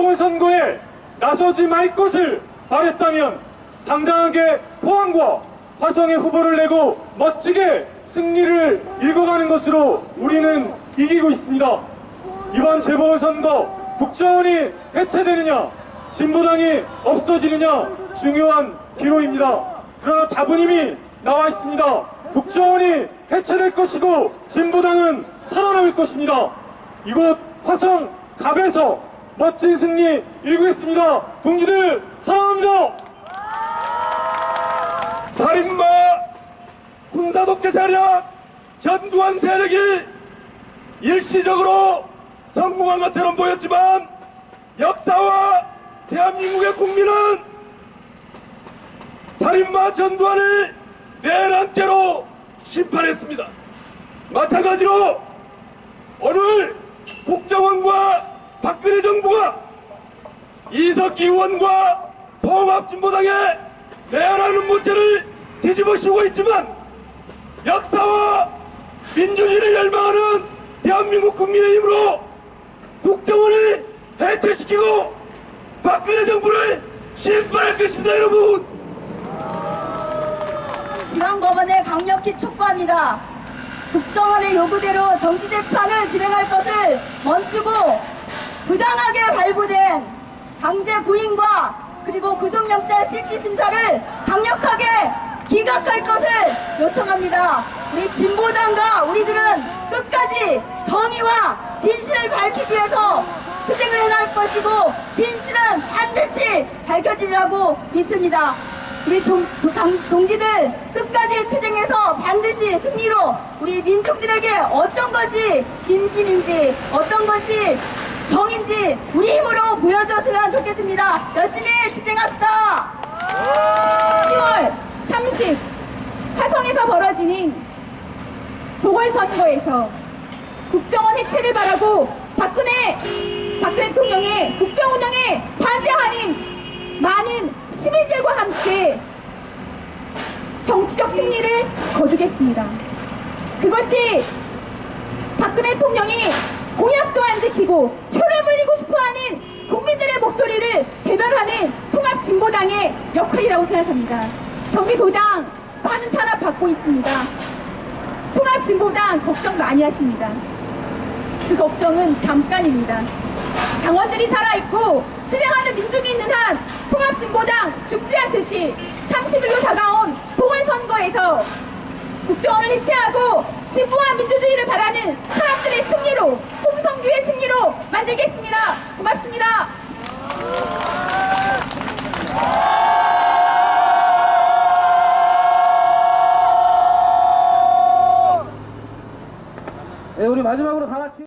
보당이 재보궐선거에 나서지 말 것을 바랬다면 당당하게 포항과 화성의 후보를 내고 멋지게 승리를 읽어가는 것으로 우리는 이기고 있습니다. 이번 재보궐선거 국정원이 해체되느냐 진보당이 없어지느냐 중요한 기로입니다. 그러나 답은 이미 나와 있습니다. 국정원이 해체될 것이고 진보당은 살아남을 것입니다. 이곳 화성 갑에서 멋진 승리 일구겠습니다. 동지들 사랑합니다. 살인마 군사 독재 세력 전두환 세력이 일시적으로 성공한 것처럼 보였지만 역사와 대한민국의 국민은 살인마 전두환을 내란죄로 심판했습니다. 마찬가지로 오늘 국정원과 박근혜 정부가 이석기 의원과 통합진보당의 내란하는 문제를 뒤집어 씌우고 있지만 역사와 민주주의를 열망하는 대한민국 국민의 힘으로 국정원을 해체시키고 박근혜 정부를 심판할 것입니다 여러분 지방법원을 강력히 촉구합니다. 국정원의 요구대로 정치재판을 진행할 것을 멈추고 부당하게 발부된 강제 구인과 그리고 구속영장 실시심사를 강력하게 기각할 것을 요청합니다. 우리 진보당과 우리들은 끝까지 정의와 진실을 밝히기 위해서 투쟁을 해나갈 것이고 진실은 반드시 밝혀지리라고 믿습니다. 우리 종, 당, 동지들 끝까지 투쟁해서 반드시 승리로 우리 민중들에게 어떤 것이 진심인지 어떤 것이 정인지 우리 힘으로 보여줬으면 좋겠습니다. 열심히 투쟁합시다. 10월 30 화성에서 벌어지는 보궐선거에서 국정원 해체를 바라고 박근혜 박 대통령의 국정 운영에 반대하는 많은 시민들과 함께 정치적 승리를 거두겠습니다. 그것이 박근혜 대통령이 공약도 안 지키고 표를 물리고 싶어하는 국민들의 목소리를 대변하는 통합진보당의 역할이라고 생각합니다. 경기도당 많은 탄압 받고 있습니다. 통합진보당 걱정 많이 하십니다. 그 걱정은 잠깐입니다. 당원들이 살아있고 투쟁하는 민중이 있는 한 통합진보당 죽지 않듯이 30일로 다가온 보궐선거에서 국정원을 해체하고 진보와 민주주의를 바라는 사람들의 승리로 홍성규의 승리로 만들겠습니다. 고맙습니다. 네, 우리 마지막으로 다 같이